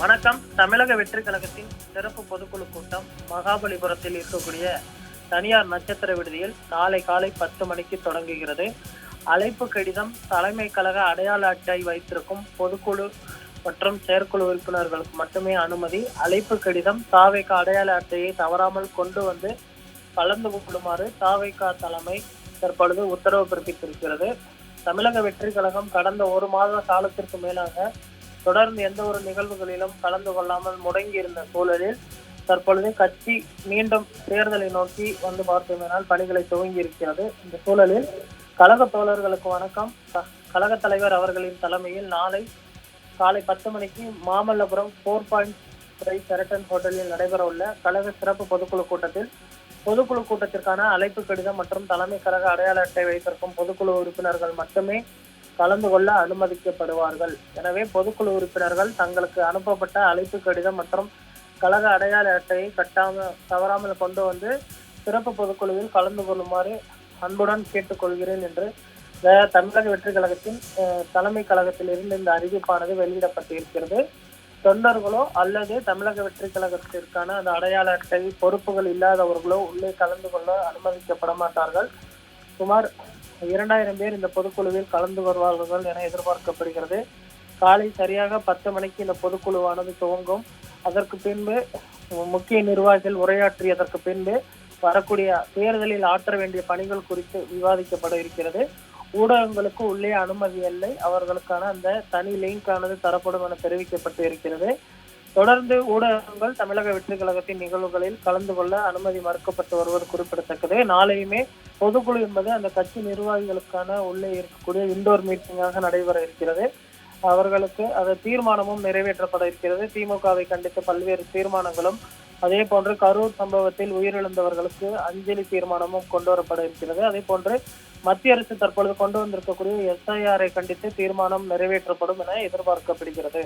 வணக்கம். தமிழக வெற்றி கழகத்தின் சிறப்பு பொதுக்குழு கூட்டம் மகாபலிபுரத்தில் இருக்கக்கூடிய தனியார் நட்சத்திர விடுதியில் நாளை காலை பத்து மணிக்கு தொடங்குகிறது. அழைப்பு கடிதம் தலைமை கழக அடையாள அட்டை வைத்திருக்கும் பொதுக்குழு மற்றும் செயற்குழு உறுப்பினர்களுக்கு மட்டுமே அனுமதி. அழைப்பு கடிதம் தாவைக்கா அடையாள அட்டையை தவறாமல் கொண்டு வந்து கலந்து கொள்ளுமாறு தாவைக்கா தலைமை தற்பொழுது உத்தரவு பிறப்பித்திருக்கிறது. தமிழக வெற்றி கழகம் கடந்த ஒரு மாத காலத்திற்கு மேலாக தொடர்ந்து எந்த ஒரு நிகழ்வுகளிலும் கலந்து கொள்ளாமல் முடங்கி இருந்த சூழலில் தற்பொழுது கட்சி மீண்டும் தேர்தலை நோக்கி வந்து பார்த்தோமேனால் பணிகளை துவங்கி இருக்கிறது இந்த சூழலில் கழக தோழர்களுக்கு வணக்கம். க- கழக தலைவர் அவர்களின் தலைமையில் நாளை காலை பத்து மணிக்கு Mamallapuram four point five Sheraton ஹோட்டலில் நடைபெற உள்ள கழக சிறப்பு பொதுக்குழு கூட்டத்தில் பொதுக்குழு கூட்டத்திற்கான அழைப்பு கடிதம் மற்றும் தலைமை கழக அடையாள அட்டை வைத்திருக்கும் பொதுக்குழு உறுப்பினர்கள் மட்டுமே கலந்து கொள்ள அனுமதிக்கப்படுவார்கள். எனவே பொதுக்குழு உறுப்பினர்கள் தங்களுக்கு அனுப்பப்பட்ட அழைப்பு கடிதம் மற்றும் கழக அடையாள அட்டையை கட்டாம தவறாமல் கொண்டு வந்து சிறப்பு பொதுக்குழுவில் கலந்து கொள்ளுமாறு அன்புடன் கேட்டுக்கொள்கிறேன் என்று தமிழக வெற்றி கழகத்தின் தலைமை கழகத்திலிருந்து இந்த அறிவிப்பானது வெளியிடப்பட்டிருக்கிறது. தொண்டர்களோ அல்லது தமிழக வெற்றி கழகத்திற்கான அந்த அடையாள அட்டை பொறுப்புகள் இல்லாதவர்களோ உள்ளே கலந்து கொள்ள அனுமதிக்கப்பட மாட்டார்கள். சுமார் இரண்டாயிரம் பேர் இந்த பொதுக்குழுவில் கலந்து வருவார்கள் என எதிர்பார்க்கப்படுகிறது. காலை சரியாக பத்து மணிக்கு இந்த பொதுக்குழுவானது துவங்கும். அதற்கு பின்பு முக்கிய நிர்வாகிகள் உரையாற்றியதற்கு பின்பு வரக்கூடிய தேர்தலில் ஆற்ற வேண்டிய பணிகள் குறித்து விவாதிக்கப்பட இருக்கிறது. ஊடகங்களுக்கு உள்ளே அனுமதி இல்லை. அவர்களுக்கான அந்த தனி லிங்க் ஆனது தரப்படும் என தெரிவிக்கப்பட்டு இருக்கிறது. தொடர்ந்து ஊடகங்கள் தமிழக வெற்றி கழகத்தின் நிகழ்வுகளில் கலந்து கொள்ள அனுமதி மறுக்கப்பட்டு வருவது குறிப்பிடத்தக்கது. நாளையுமே பொதுக்குழு என்பது அந்த கட்சி நிர்வாகிகளுக்கான உள்ளே இருக்கக்கூடிய இண்டோர் மீட்டிங்காக நடைபெற இருக்கிறது. அவர்களுக்கு அது தீர்மானமும் நிறைவேற்றப்பட இருக்கிறது. திமுகவை கண்டித்து பல்வேறு தீர்மானங்களும் அதே போன்று கரூர் சம்பவத்தில் உயிரிழந்தவர்களுக்கு அஞ்சலி தீர்மானமும் கொண்டு வரப்பட இருக்கிறது. அதே போன்று மத்திய அரசு தற்பொழுது கொண்டு வந்திருக்கக்கூடிய எஸ்ஐஆரை கண்டித்து தீர்மானம் நிறைவேற்றப்படும் என எதிர்பார்க்கப்படுகிறது.